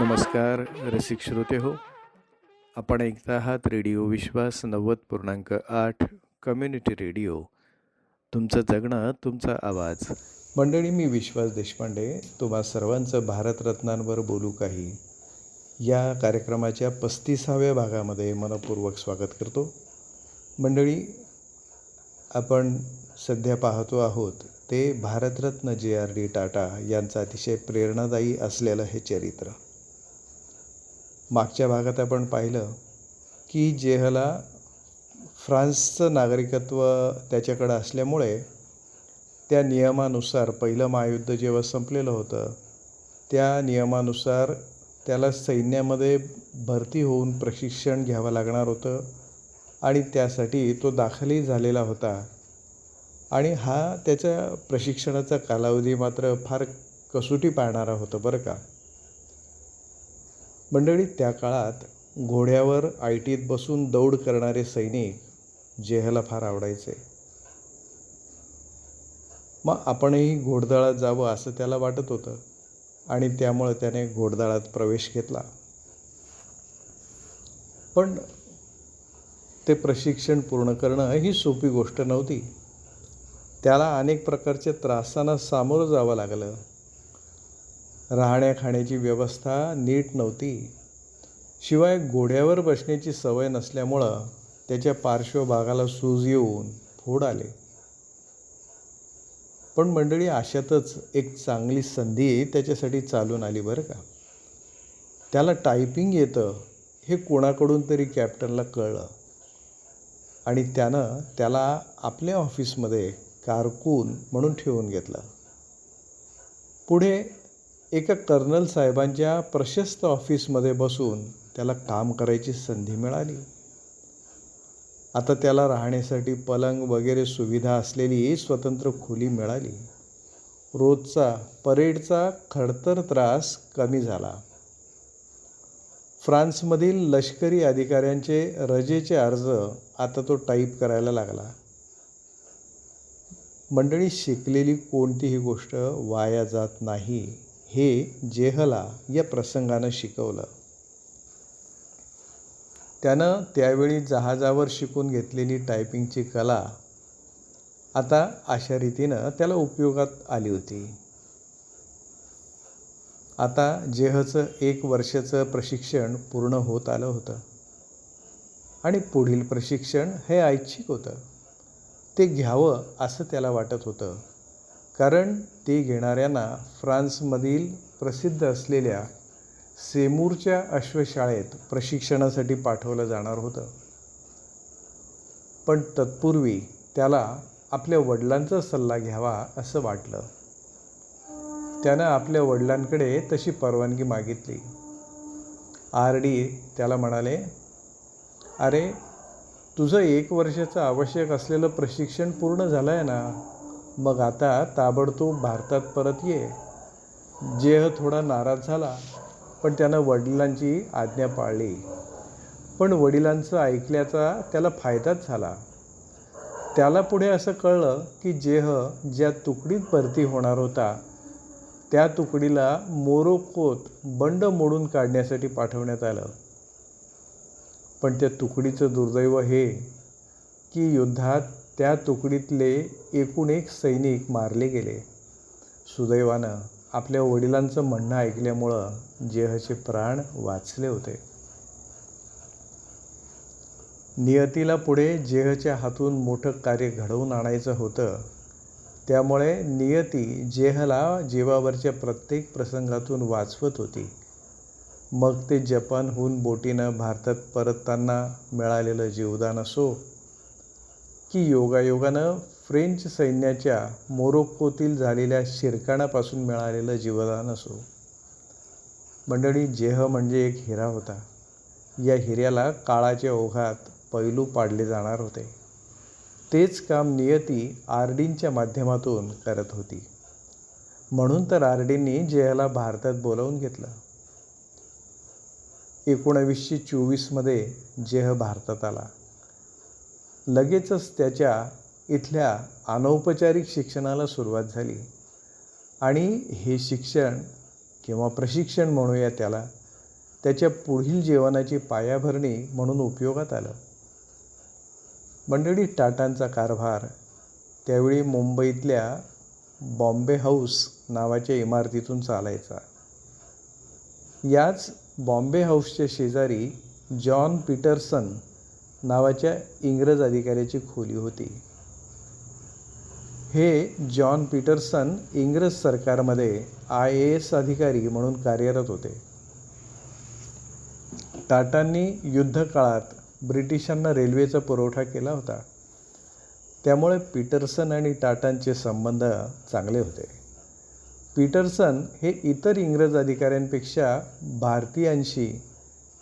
नमस्कार रसिक श्रोते हो. आपण ऐकता आहात रेडिओ विश्वास नव्वद पूर्णांक आठ कम्युनिटी रेडिओ. तुमचं जगणं तुमचा आवाज. मंडळी मी विश्वास देशपांडे. तुम्हा सर्वांचं भारतरत्नांवर बोलू काही. या कार्यक्रमाच्या पस्तीसाव्या भागामध्ये मनपूर्वक स्वागत करतो. मंडळी आपण सध्या पाहतो आहोत ते भारतरत्न जे आर डी टाटा यांचं अतिशय प्रेरणादायी असलेलं हे चरित्र. मागच्या भागात आपण पाहिलं की जेहला फ्रान्सचं नागरिकत्व त्याच्याकडं असल्यामुळे त्या नियमानुसार पहिलं महायुद्ध जेव्हा संपलेलं होतं त्या नियमानुसार त्याला सैन्यामध्ये भरती होऊन प्रशिक्षण घ्यावं लागणार होतं आणि त्यासाठी तो दाखलही झालेला होता. आणि हा त्याच्या प्रशिक्षणाचा कालावधी मात्र फार कसोटी पाहणारा होता बरं का. मंडळी त्या काळात घोड्यावर आयटीत बसून दौड करणारे सैनिक जेहला फार आवडायचे. मग आपणही घोडदळात जावं असं त्याला वाटत होतं आणि त्यामुळं त्याने घोडदळात प्रवेश घेतला. पण ते प्रशिक्षण पूर्ण करणं ही सोपी गोष्ट नव्हती. त्याला अनेक प्रकारचे त्रासांना सामोरं जावं लागलं. राहण्या खाण्याची व्यवस्था नीट नव्हती. शिवाय घोड्यावर बसण्याची सवय नसल्यामुळं त्याच्या पार्श्वभागाला सूज येऊन फोड आले. पण मंडळी अशातच एक चांगली संधी त्याच्यासाठी चालून आली बरं का? त्याला टायपिंग येतं हे कोणाकडून तरी कॅप्टनला कळलं. आणि त्यानं त्याला आपल्या ऑफिसमध्ये कारकून म्हणून ठेवून घेतलं. पुढे एका कर्नल साहेबांच्या प्रशस्त ऑफिसमध्ये बसून त्याला काम करायची संधी मिळाली. आता त्याला राहण्यासाठी पलंग वगैरे सुविधा असलेली स्वतंत्र खोली मिळाली. रोजचा परेडचा खडतर त्रास कमी झाला. फ्रान्समधील लष्करी अधिकाऱ्यांचे रजेचे अर्ज आता तो टाईप करायला लागला. मंडळी शिकलेली कोणतीही गोष्ट वाया जात नाही. हे जेहला या प्रसंगानं शिकवलं. त्यानं त्यावेळी जहाजावर शिकून घेतलेली टायपिंगची कला आता अशा रीतीनं त्याला उपयोगात आली होती. आता जेहचं एक वर्षाचं प्रशिक्षण पूर्ण होत आलं होतं. आणि पुढील प्रशिक्षण हे ऐच्छिक होतं. ते घ्यावं असं त्याला वाटत होतं. कारण ते घेणाऱ्यांना फ्रान्समधील प्रसिद्ध असलेल्या सेमूरच्या अश्वशाळेत प्रशिक्षणासाठी पाठवलं जाणार होतं. पण तत्पूर्वी त्याला आपल्या वडिलांचा सल्ला घ्यावा असं वाटलं. त्यानं आपल्या वडिलांकडे तशी परवानगी मागितली. आर डी त्याला म्हणाले अरे तुझं एक वर्षाचं आवश्यक असलेलं प्रशिक्षण पूर्ण झालं आहे ना? मग आता ताबडतोब भारतात परत ये. जेह थोडा नाराज झाला पण त्यानं वडिलांची आज्ञा पाळली. पण वडिलांचं ऐकल्याचा त्याला फायदाच झाला. त्याला पुढे असं कळलं की जेह ज्या तुकडीत भरती होणार होता त्या तुकडीला मोरोकोत बंड मोडून काढण्यासाठी पाठवण्यात आलं. पण त्या तुकडीचं दुर्दैव हे की युद्धात त्या तुकडीतले एकूण एक सैनिक मारले गेले. सुदैवानं आपल्या वडिलांचं म्हणणं ऐकल्यामुळं जेहचे प्राण वाचले होते. नियतीला पुढे जेहच्या हातून मोठं कार्य घडवून आणायचं होतं. त्यामुळे नियती जेहला जीवावरच्या प्रत्येक प्रसंगातून वाचवत होती. मग ते जपानहून बोटीनं भारतात परतताना मिळालेलं जीवदान असो की योगायोगानं फ्रेंच सैन्याच्या मोरोक्कोतील झालेल्या शिरकाणापासून मिळालेलं जीवदान असो. मंडळी जेह म्हणजे एक हिरा होता. या हिऱ्याला काळाच्या ओघात पैलू पाडले जाणार होते. तेच काम नियती आरडींच्या माध्यमातून करत होती. म्हणून तर आरडींनी जेहला भारतात बोलावून घेतलं. एकोणावीसशे चोवीसमध्ये जेह भारतात आला. लगेचच त्याच्या इथल्या अनौपचारिक शिक्षणाला सुरुवात झाली. आणि हे शिक्षण किंवा प्रशिक्षण म्हणूया त्याला त्याच्या पुढील जीवनाची पायाभरणी म्हणून उपयोगात आलं. मंडळी टाटांचा कारभार त्यावेळी मुंबईतल्या बॉम्बे हाऊस नावाच्या इमारतीतून चालायचा. याच बॉम्बे हाऊसच्या शेजारी जॉन पीटरसन नावाच्या इंग्रज अधिकाऱ्याची खोली होती. हे जॉन पीटरसन इंग्रज सरकारमध्ये आय ए एस अधिकारी म्हणून कार्यरत होते. टाटांनी युद्धकाळात ब्रिटिशांना रेल्वेचा पुरवठा केला होता. त्यामुळे पीटरसन आणि टाटांचे संबंध चांगले होते. पीटरसन हे इतर इंग्रज अधिकाऱ्यांपेक्षा भारतीयांशी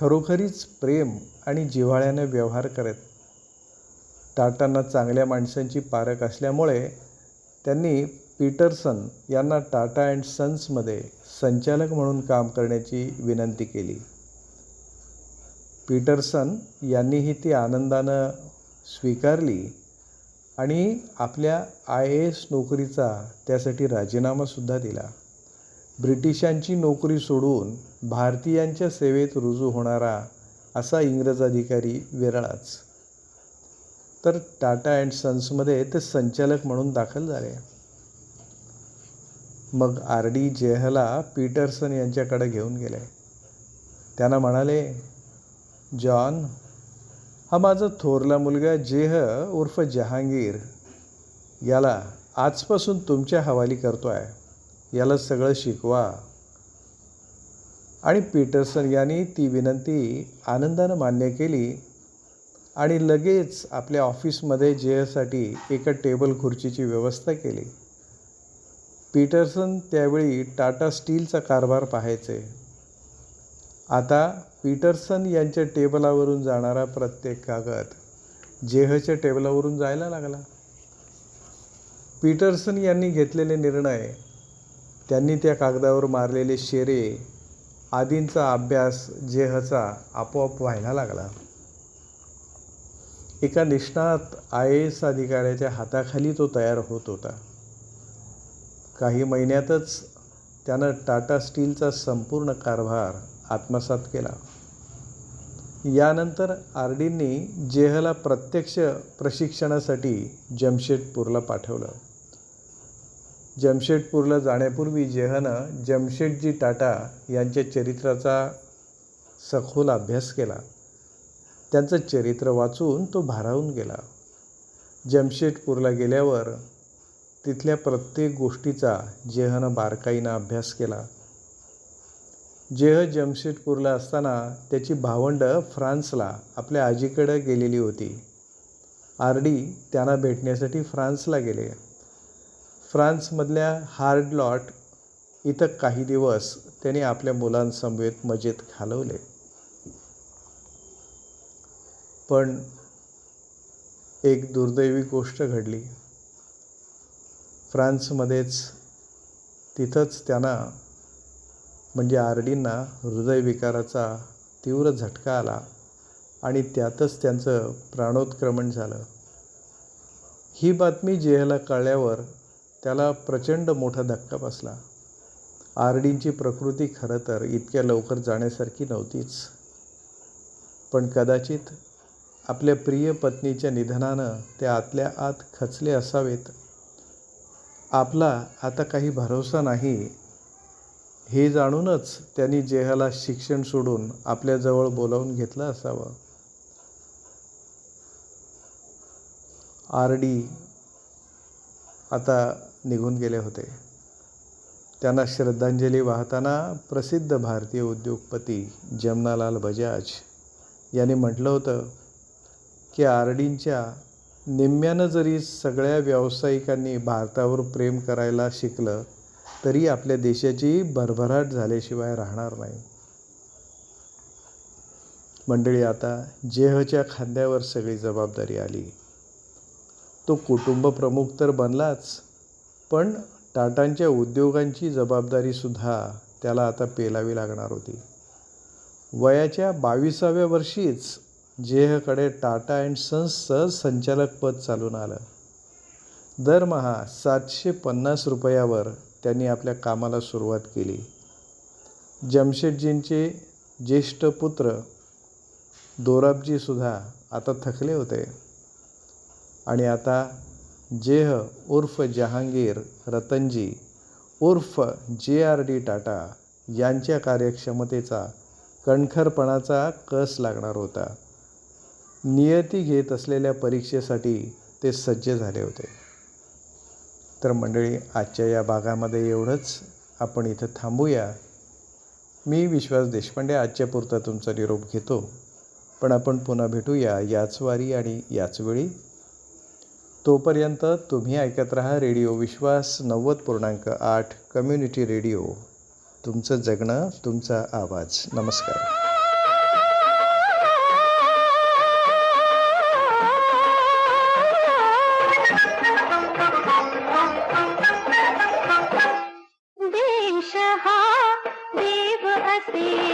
खरोखरीच प्रेम आणि जिव्हाळ्याने व्यवहार करत. टाटांना चांगल्या माणसांची पारख असल्यामुळे त्यांनी पीटरसन यांना टाटा अँड सन्समध्ये संचालक म्हणून काम करण्याची विनंती केली. पीटरसन यांनीही ती आनंदानं स्वीकारली. आणि आपल्या आय ए एस नोकरीचा त्यासाठी राजीनामासुद्धा दिला. ब्रिटिशांची नोकरी सोडून भारतीयांच्या सेवेत रुजू होणारा असा इंग्रज अधिकारी विरळाच. तर टाटा अँड सन्समध्ये ते संचालक म्हणून दाखल झाले. मग आर डी जेहला पीटरसन यांच्याकडे घेऊन गेले. त्यांना म्हणाले जॉन हा माझा थोरला मुलगा जेह उर्फ जहांगीर. याला आजपासून तुमच्या हवाली करतो आहे याला सगळं शिकवा. आणि पीटरसन यांनी ती विनंती आनंदानं मान्य केली. आणि लगेच आपल्या ऑफिसमध्ये जेहसाठी एका टेबल खुर्चीची व्यवस्था केली. पीटरसन त्यावेळी टाटा स्टीलचा कारभार पाहायचे. आता पीटरसन यांच्या टेबलावरून जाणारा प्रत्येक कागद जेहच्या टेबलावरून जायला लागला. पीटरसन यांनी घेतलेले निर्णय त्यांनी त्या कागदावर मारलेले शेरे आदींचा अभ्यास जेहचा आपोआप व्हायला लागला. एका निष्णात आय ए एस अधिकाऱ्याच्या हाताखाली तो तयार होत होता. काही महिन्यातच त्यानं टाटा स्टीलचा संपूर्ण कारभार आत्मसात केला. यानंतर आरडींनी जेहला प्रत्यक्ष प्रशिक्षणासाठी जमशेदपूरला पाठवलं. जमशेदपूरला जाण्यापूर्वी जेहनं जमशेदजी टाटा यांच्या चरित्राचा सखोल अभ्यास केला. त्यांचं चरित्र वाचून तो भारावून गेला. जमशेदपूरला गेल्यावर तिथल्या प्रत्येक गोष्टीचा जेहनं बारकाईनं अभ्यास केला. जेह जमशेदपूरला असताना त्याची भावंडं फ्रान्सला आपल्या आजीकडं गेलेली होती. आर डी त्यांना भेटण्यासाठी फ्रान्सला गेले. फ्रान्समधल्या हार्डलॉट इथं काही दिवस त्यांनी आपल्या मुलांसमवेत मजेत घालवले. पण एक दुर्दैवी गोष्ट घडली. फ्रान्समध्येच तिथंच त्यांना म्हणजे आर डींना हृदयविकाराचा तीव्र झटका आला आणि त्यातच त्यांचं प्राणोत्क्रमण झालं. ही बातमी जेहला कळल्यावर त्याला प्रचंड मोठा धक्का बसला. आर डींची प्रकृती खरं तर इतक्या लवकर जाण्यासारखी नव्हतीच. पण कदाचित आपल्या प्रिय पत्नीच्या निधनानं ते आतल्या आत खचले असावेत. आपला आता काही भरोसा नाही हे जाणूनच त्यांनी जेहाला शिक्षण सोडून आपल्याजवळ बोलावून घेतलं असावं. आर डी आता निघून गेले होते. त्यांना श्रद्धांजली वाहताना प्रसिद्ध भारतीय उद्योगपती जमनालाल बजाज यांनी म्हटलं होतं की आर डींच्या निम्म्यानं जरी सगळ्या व्यावसायिकांनी भारतावर प्रेम करायला शिकलं तरी आपल्या देशाची भरभराट झाल्याशिवाय राहणार नाही. मंडळी आता जेहच्या खांद्यावर सगळी जबाबदारी आली. तो कुटुंब प्रमुख तर बनलाच पण टाटांच्या उद्योगांची जबाबदारीसुद्धा त्याला आता पेलावी लागणार होती. वयाच्या बावीसाव्या वर्षीच जेहकडे टाटा अँड सन्सचं संचालकपद चालून आलं. दरमहा सातशे पन्नास रुपयावर त्यांनी आपल्या कामाला सुरुवात केली. जमशेदजींचे ज्येष्ठ पुत्र दोराबजीसुद्धा आता थकले होते. आणि आता जेह उर्फ जहांगीर रतनजी उर्फ जे आर डी टाटा यांच्या कार्यक्षमतेचा कणखरपणाचा कस लागणार होता. नियती घेत असलेल्या परीक्षेसाठी ते सज्ज झाले होते. तर मंडळी आजच्या या भागामध्ये एवढंच. आपण इथं थांबूया. मी विश्वास देशपांडे आजच्या पुरता तुमचा निरोप घेतो. पण आपण पुन्हा भेटूया याच वारी आणि याच वेळी. तोपर्यंत तुम्ही ऐकत राहा रेडिओ विश्वास नव्वद पूर्णांक आठ कम्युनिटी रेडिओ. तुमचं जगणं तुमचा आवाज. नमस्कार. Happy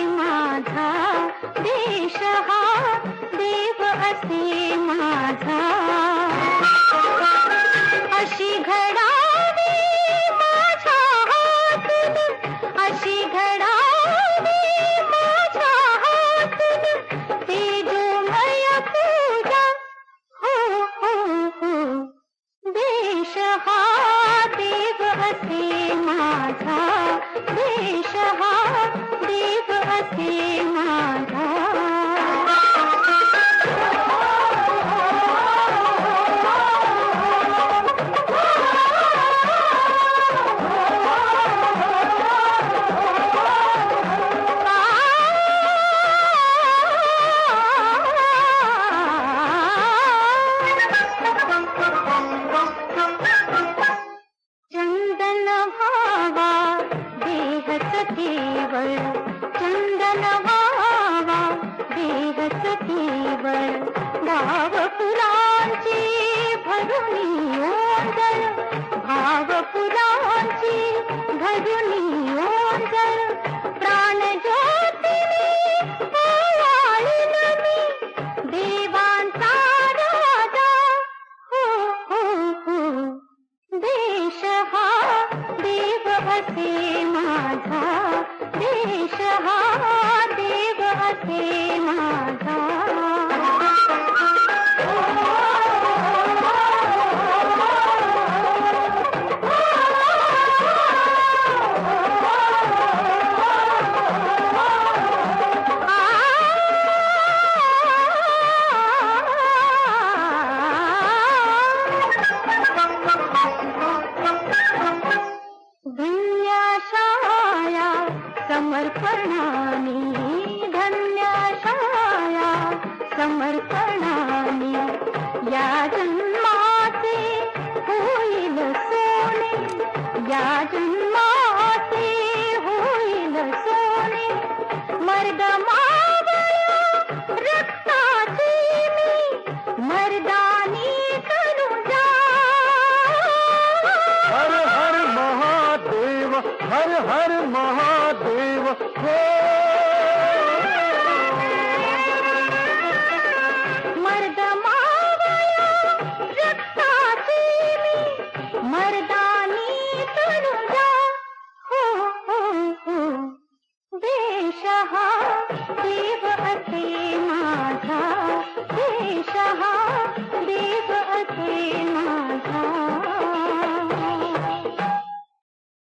¡Ay, Dios! समर्पणाने या जन्माचे होईल सोने या जन्माचे होईल सोने मर्द